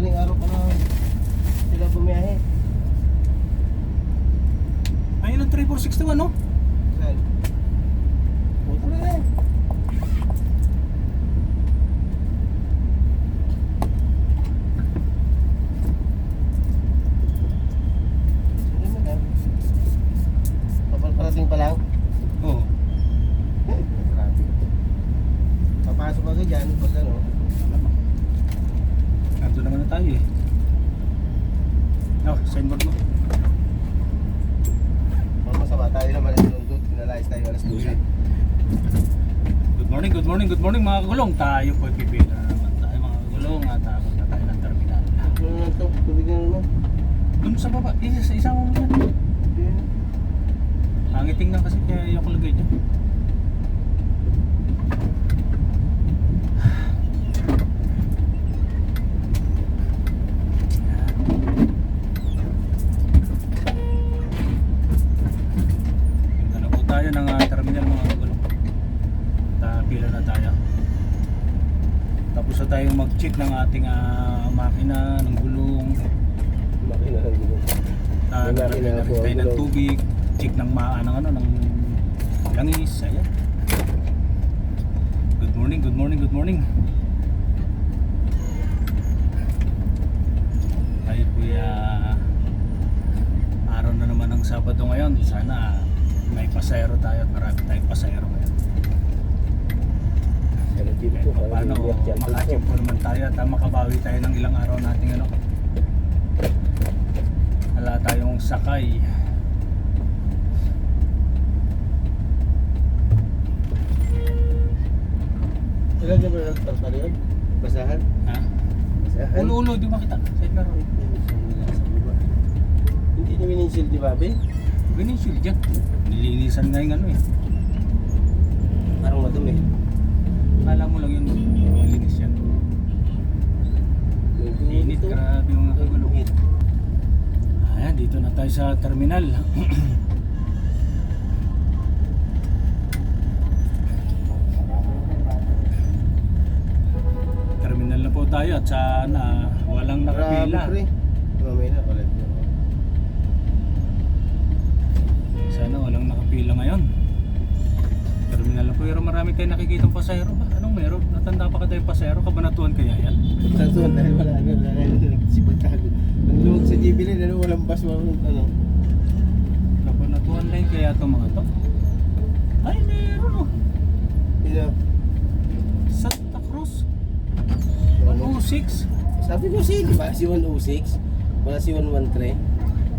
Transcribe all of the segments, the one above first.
madaling araw pa na sila bumiyahe. Ayun ang 3461 no? Saan? Puto na yan. Sino mo na? Papalparating pa lang? Oo. Traffic. Papasok agad dyan pag ano. Nandun naman na tayo eh. Oh, signboard mo. Kung masama tayo naman ang nundot, pinalayas tayo alas 12. Good morning, good morning, good morning mga kagulong. Tayo po pipila naman tayo mga kagulong at tapos na tayo ng terminal. Ano na ito? Tubig na naman. Dun sa baba, isa sa isang mo yan. Pangiting lang kasi kaya yung lagay dyan. Punta na po tayo ng ah, terminal mga kagulong. Tapila na tayo. Tapos mag-check ng ating ah, makina, ng gulong, Makina. Ah, makina na po rin tayo ang ng gulong. tubig, check ng maa ng ano, ng langis, ayan. Good morning, good morning, good morning. Tayo ah, araw na naman ng Sabado ngayon. Sana may pasayro tayo at marami tayong pasayro ngayon. Dito Kahit pa paano, maka-achieve po naman tayo at ah, makabawi tayo ng ilang araw nating ano. Wala tayong sakay. Ilan niya ba nagtartar yun? Basahan? Ha? Basahan? Ulo-ulo, di makita. Side mirror. Hindi niya mininsil di ba, be? Windshield dyan. Nilinisan nga yung ano eh. Parang madumi. Kala mo lang yun, malinis yan. Init, grabe yung mga kagulong. Ayan, dito na tayo sa terminal. terminal na po tayo at sana walang nakapila. Grabe, pre. Mamay na, kalat niya. Sana walang nakapila ngayon. Terminal na po, pero marami tayong nakikitang pasahero? Anong meron? Natanda pa ka tayong pasahero? Kabanatuan kaya yan? Tatuan dahil wala ano, wala ano, nagsipag tago. Nandun sa Jubilee, ano, walang bus, walang ano. Kabanatuan line kaya itong mga to? Ay, meron oh! Sino? Santa Cruz 106 Sabi ko si, di ba? Si 106. Wala si 113.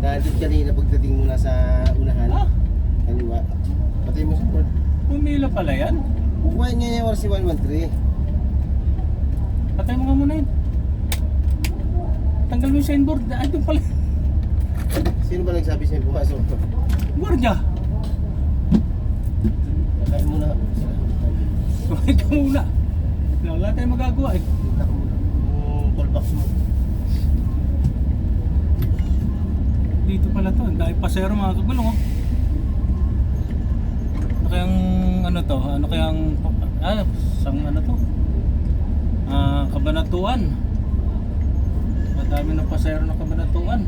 Nandun kanina pagdating mo na sa unahan. Ah, Kaliwa. Patay mo sa port. pumila pala yan Bukuhain niya wala si 113. Patay mo nga muna yun Tanggal mo yung signboard Ay, doon pala Sino ba nagsabi sa'yo pumasok? Gwardiya Kakain mo na. Kumain ka muna Wala tayong magagawa eh muna. Yung callbox mo. Dito pala to Ang dahil pasero mga kagulong oh Ano kayang ano to? Ano kayang Ah, sang ano to? Ah, kabanatuan. Madami ng pasero ng kabanatuan.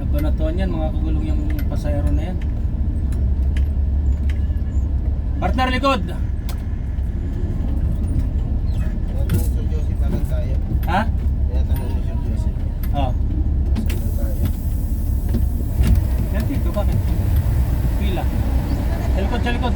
Kabanatuan yan mga kagulong yung pasayro na yan. Partner likod! Tinatanong Sir Joseph agad tayo. Ha? Tinatanong ni Sir Joseph. Oo. Saan tayo? Yan dito, bakit? Pila. Sa likod, sa likod.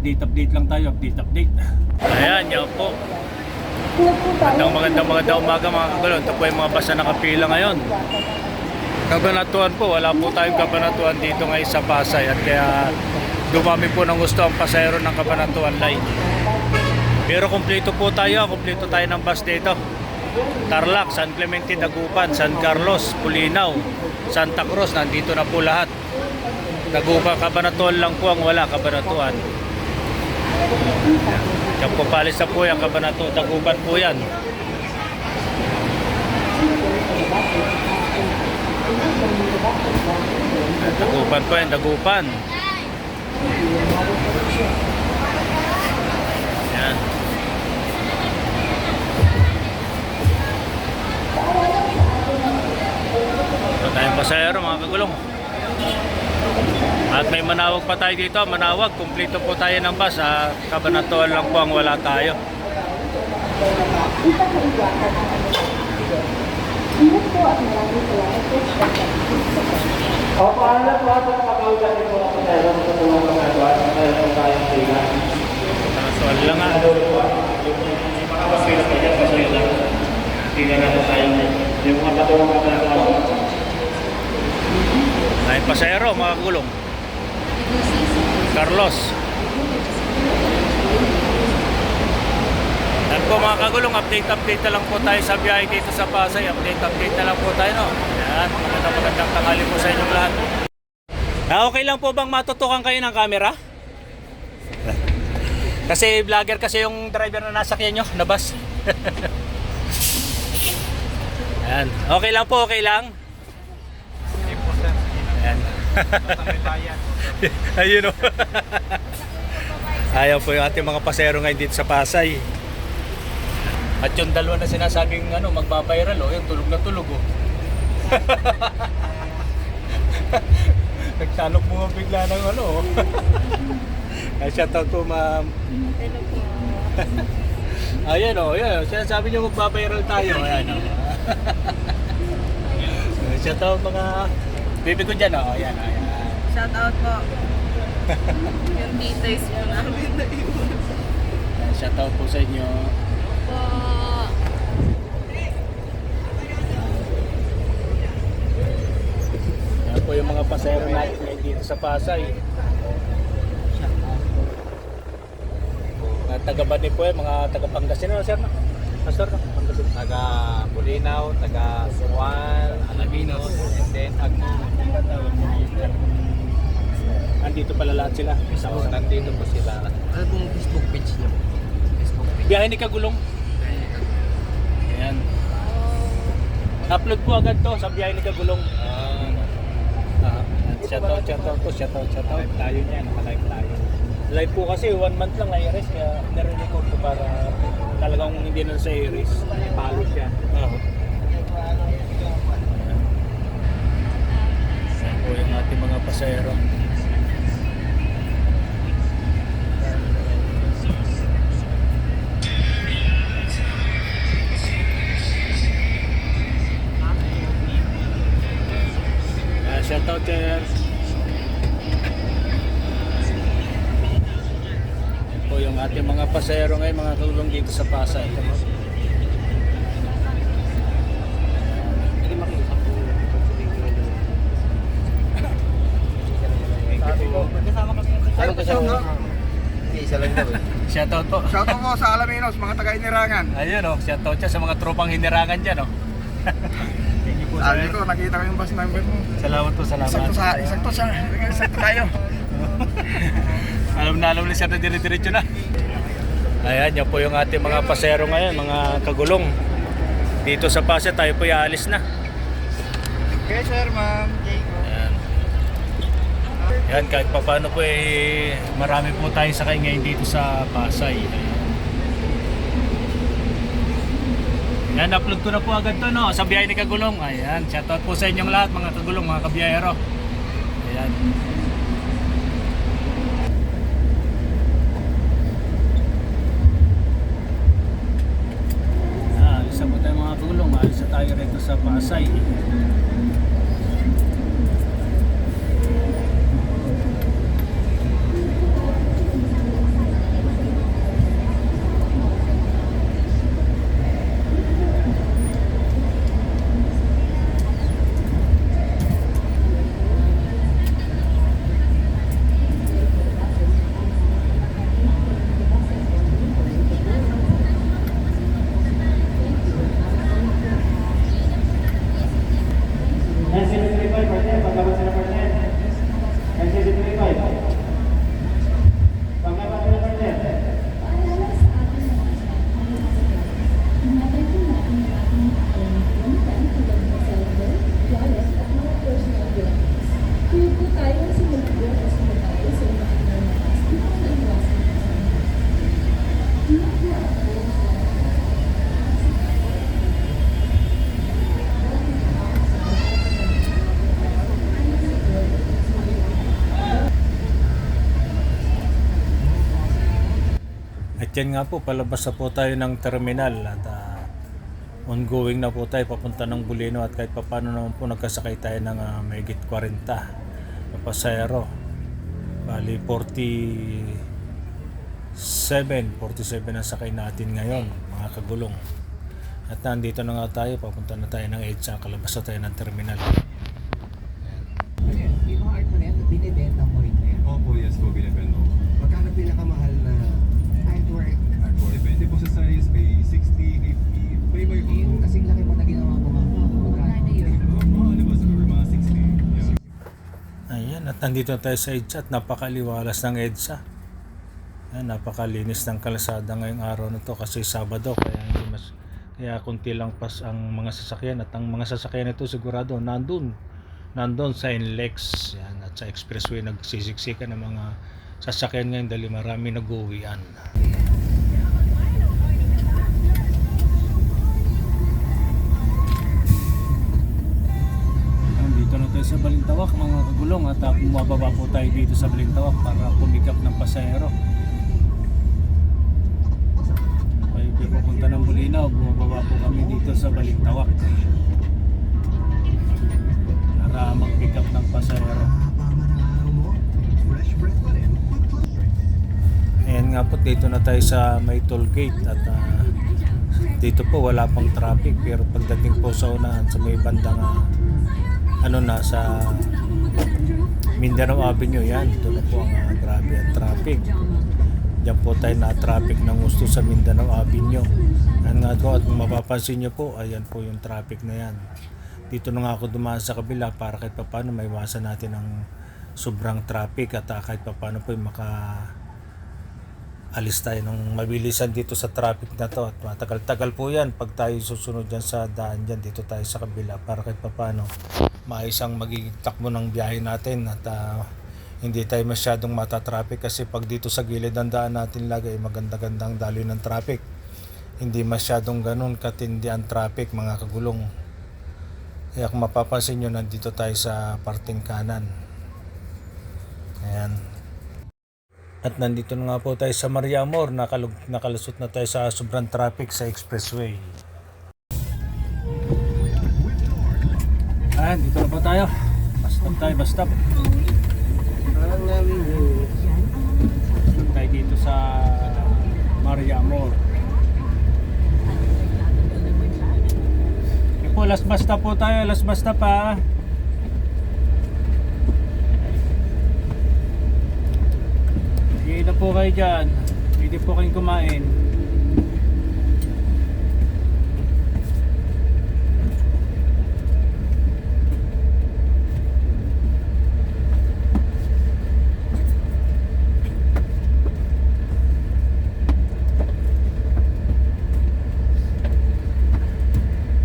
Update update lang tayo, update update. Ayan, yan po. Magandang magandang magandang umaga mga kagulong. Ito po yung mga basa nakapila ngayon. Kabanatuan po, wala po tayong kabanatuan dito ngayon sa Pasay at kaya dumami po ng gusto ang pasayro ng kabanatuan line. Pero kumpleto po tayo, kumpleto tayo ng bus dito. Tarlac, San Clemente, Dagupan, San Carlos, Pulinaw, Santa Cruz, nandito na po lahat. Dagupan, Kabanatuan lang po ang wala, Kabanatuan. Yan po palis na po yan, Kabanatuan, Dagupan po yan. Dagupan po yan, Dagupan. Yan. Ito tayong pasayero mga kagulong. At manawag pa tayo dito, manawag, kumpleto po tayo ng bus. Ah, kabanatuan lang po ang wala tayo. O, paalam po ako ng makaulan po ako tayo ng tutulong ng mga tuwan. Tayo ng tayong sila. Kabanatuan lang nga. Makapasila pa dyan, pasaya lang. Hindi na natin tayo. Yung mga patulong tuwan. Tayong pasayero mga kagulong. Carlos. Yan po mga kagulong, update-update na lang po tayo sa biyahe dito sa Pasay. Update-update na lang po tayo, no? Yan, magandang magandang tanghali po sa inyong lahat. Ah, okay lang po bang matutukan kayo ng camera? kasi vlogger kasi yung driver na nasakyan nyo, na bus. Yan. Okay lang po, okay lang. Ayun o. Ayaw po yung ating mga pasero ngayon dito sa Pasay. At yung dalawa na sinasabing ano, magbabiral o, yung tulog na tulog o. Nagtanok mo nga bigla ng ano o. Ay, shout out po ma'am. Ayan o, ayan. Sinasabi niyo magbabiral tayo. Ayan o. shout out mga Bibi ko dyan, oh. Ayan, ayan. Shout out po. yung details po namin na iwan. Shout out po sa inyo. Po. Ayan po yung mga pasero natin ngayon dito sa Pasay. Mga taga Bani po eh, mga taga Pangasinan, sir? Pastor na? Taga Bulinaw, taga Suwan, Alaminos, and then Agno. Andito pala lahat sila. So, nandito po sila. Ano pong Facebook page niyo? Facebook page. Biyahe ni Kagulong. Ayan. Upload po agad to sa biyahe ni Kagulong. Ah, shout out, shout out po, shout out, shout out. Tayo niya, naka-live tayo. Live po kasi one month lang na iris kaya nare-record ko para talagang hindi na sa iris. Follow siya. Oo. Yan po yung ating mga pasayero. Uh, shout out there. Yan po yung ating mga pasayero ngayon, mga tulong dito sa Pasay. Ano? Hindi, isa lang daw eh. Shout out po. Shoutout po sa Alaminos, mga taga-Inirangan. Ayun oh, shout out siya sa mga tropang hinirangan dyan oh. Thank you po Sabi sir. ko, nakita ko yung bus number mo. Salamat po, salamat. Isakto sa, isakto sa, isakto tayo. alam na alam na siya na dire-diretso na. Ayan, yan po yung ating mga pasero ngayon, mga kagulong. Dito sa Pasay, tayo po aalis na. Okay, sir, ma'am. Ayan. Yan, kahit pa paano po eh, marami po tayo sakay ngayon dito sa Pasay. Yan, upload ko na po agad to, no? Sa biyahe ni Kagulong. Ayan, shoutout po sa inyong lahat, mga Kagulong, mga kabiyahero. Ayan. Ah, alis na po tayo mga Kagulong. Alis na tayo rito sa Pasay. Yan nga po, palabas na po tayo ng terminal at ah, ongoing na po tayo papunta ng Bulino at kahit papano naman po nagkasakay tayo ng uh, mahigit 40 na pasayero. Bali 47, 47 ang sakay natin ngayon mga kagulong. At nandito na nga tayo, papunta na tayo ng EDSA, kalabas na tayo ng terminal. Yung mga art mo na yan, binibenta mo rin yan. Opo, yes po, binibenta ko. Magkano pinakamahal na? Size, may 60, 50, may may Yung kasing laki mo na ginawa mo nga. Magkano yun? Mga ano ba, siguro mga 60. Yeah. Ayan, at nandito na tayo sa EDSA at napakaliwalas ng EDSA. Ayan, napakalinis ng kalsada ngayong araw na to kasi Sabado kaya hindi mas kaya kunti lang pas ang mga sasakyan at ang mga sasakyan nito sigurado nandun nandun sa NLEX yan, at sa expressway nagsisiksikan ng mga sasakyan ngayon dahil marami nag-uwian. Nandito na tayo sa Balintawak mga kagulong at uh, bumababa po tayo dito sa Balintawak para pumikap ng pasahero. Kayo po pupunta ng Bulinaw, bumababa po kami dito sa Balintawak para mag-pick up ng pasahero. Ayan nga po, dito na tayo sa may toll gate at ah, dito po wala pang traffic pero pagdating po sa unahan sa may bandang ah, ano na sa Mindanao Avenue yan, ito po ang ah, grabe ang traffic. Diyan po tayo na traffic ng gusto sa Mindanao Avenue. Yan nga po at mapapansin nyo po, ayan po yung traffic na yan. Dito na nga ako dumaan sa kabila para kahit paano maiwasan natin ang sobrang traffic at ah, kahit paano po yung maka alis tayo ng mabilisan dito sa traffic na to. At matagal-tagal po yan pag tayo susunod dyan sa daan dyan dito tayo sa kabila para kahit papano maayos ang magiging takbo ng biyahe natin at ah, hindi tayo masyadong matatraffic kasi pag dito sa gilid ng daan natin lagi ay maganda-gandang daloy ng traffic. Hindi masyadong ganun katindi ang traffic mga kagulong. Kaya kung mapapansin nyo nandito tayo sa parting kanan. Ayan at nandito na nga po tayo sa Maria Amor, nakalug, nakalusot na tayo sa sobrang traffic sa expressway. Ayan, dito na po tayo. Bus stop tayo, bus stop. Parang namin yung Stop tayo dito sa Maria Amor. Okay po, last stop po tayo, last bus stop ha. Sige na po kayo dyan. Pwede po kayong kumain.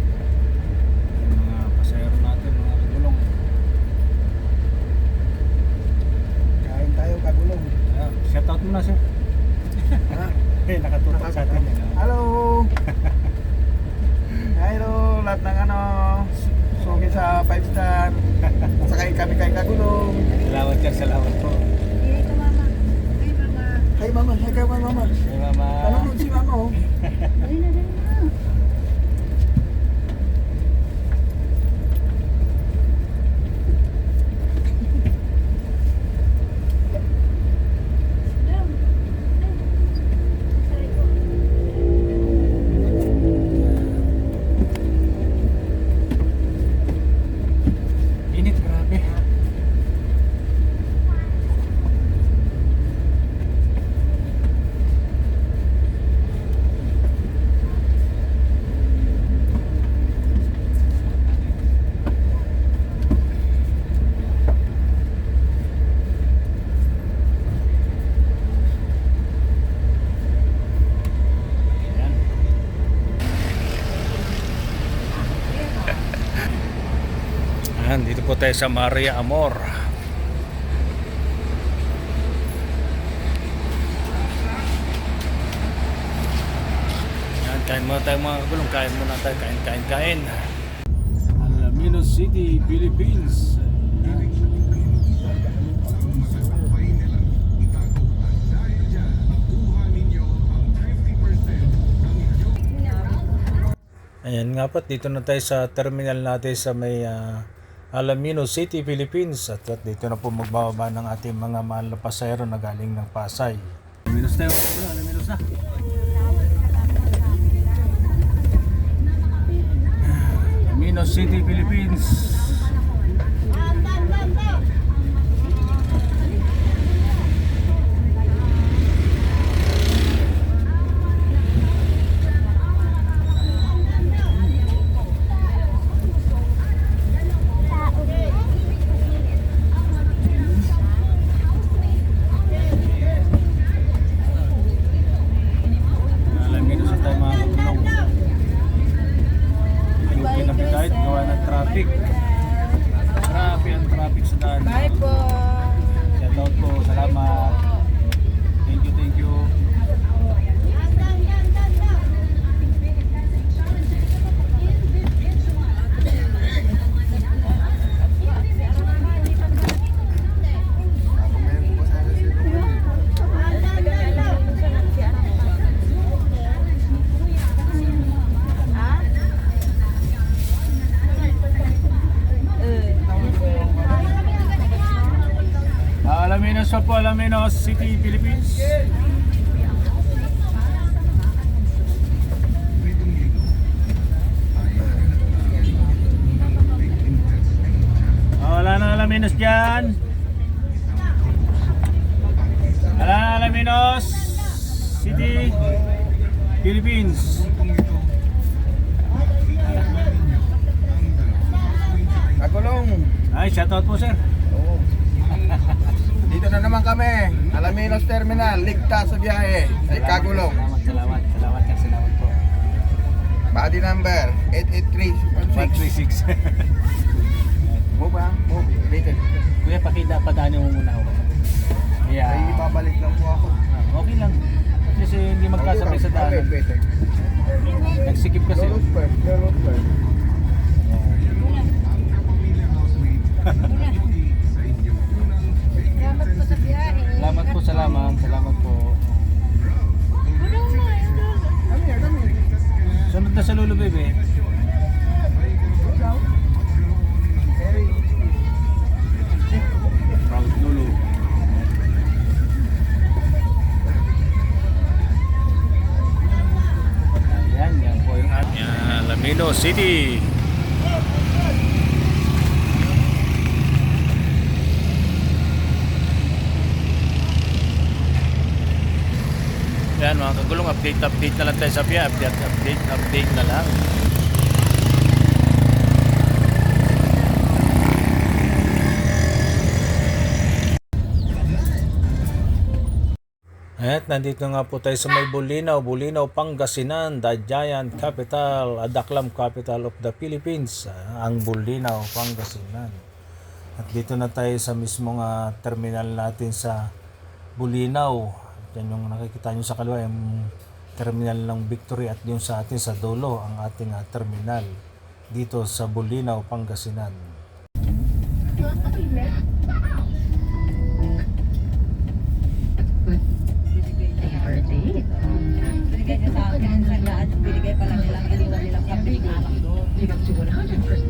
Yung mga pasahero natin, mga kagulong. Kain tayo, kagulong. Ah, shout out muna sir. Ha? Eh, nakatutok sa atin. eh, no? Hello! Hello, lahat ng ano, sugi sa 5 star. Sakay kami kay Kagulong. Salamat sir, salamat po. Hi mama, hi kay mama. Hey mama. Nanonood si mama oh. tayo sa Maria Amor. Yan, kain muna tayo mga kagulong. Kain muna tayo, kain, kain, kain. Alaminos City, Philippines. Ayan nga po, dito na tayo sa terminal natin sa may uh, Alamino City, Philippines. At, at dito na po magbababa ng ating mga mahal na pasahero na galing ng Pasay. Alaminos tayo, Alaminos na. Alaminos City, Philippines. Sa daan. Bye po. Shout out po, salamat. Thank you, thank you. Ah, Alaminos pa po, Alaminos City, Philippines. Ah, wala na Alaminos dyan. Wala na Alaminos City, Philippines. Kagulong. Ay, shoutout po sir. Dito na naman kami. Alaminos Terminal, ligtas sa biyahe. Ay Kagulong. Salamat, salamat, salamat, sir, salamat po. Body number 88316. 136. Move ba? Move. Later. Kuya, pakita, padaanin mo muna ako. Yeah. Ay, babalik lang po ako. Ah, okay lang. Kasi hindi magkasabay sa Okay, daanan. better. Nagsikip kasi. First, first. City. Yan mga kagulong, update update na lang tayo sa piya. Update update update na lang. At nandito nga po tayo sa may Bulinaw, Bulinaw, Pangasinan, the giant capital, Adaklam capital of the Philippines, ang Bulinaw, Pangasinan. At dito na tayo sa mismong ah, terminal natin sa Bulinaw. Yan yung nakikita nyo sa kaliwa, yung terminal ng Victory at yung sa atin sa dulo, ang ating ah, terminal dito sa Bulinaw, Pangasinan. Live up to 100%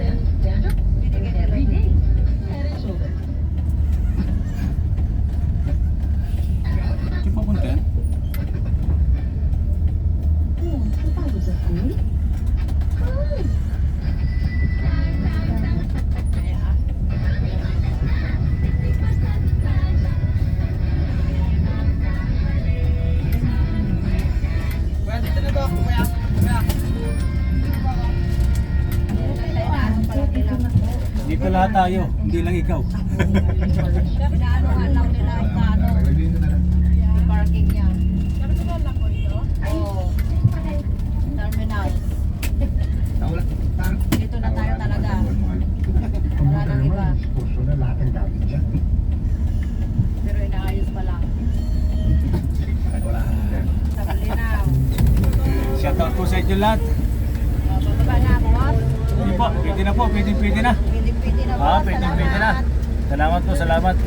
Salamat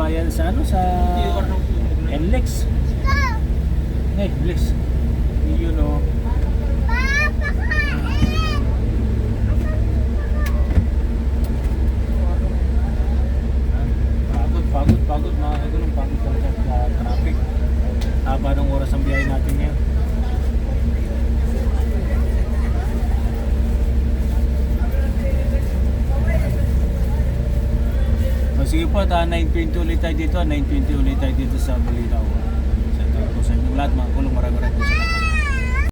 bayan sa ano sa NLEX. Eh, NLEX. Yun o. Pagod, pagod, pagod mga kagulong. Pagod talaga sa traffic. Haba ng oras ang biyahe natin ngayon. O sige po, ta 9.20 ulit tayo dito, 9.20 ulit tayo dito sa Balinaw. Sa ito po sa inyong lahat mga kulong, maraming maraming salamat.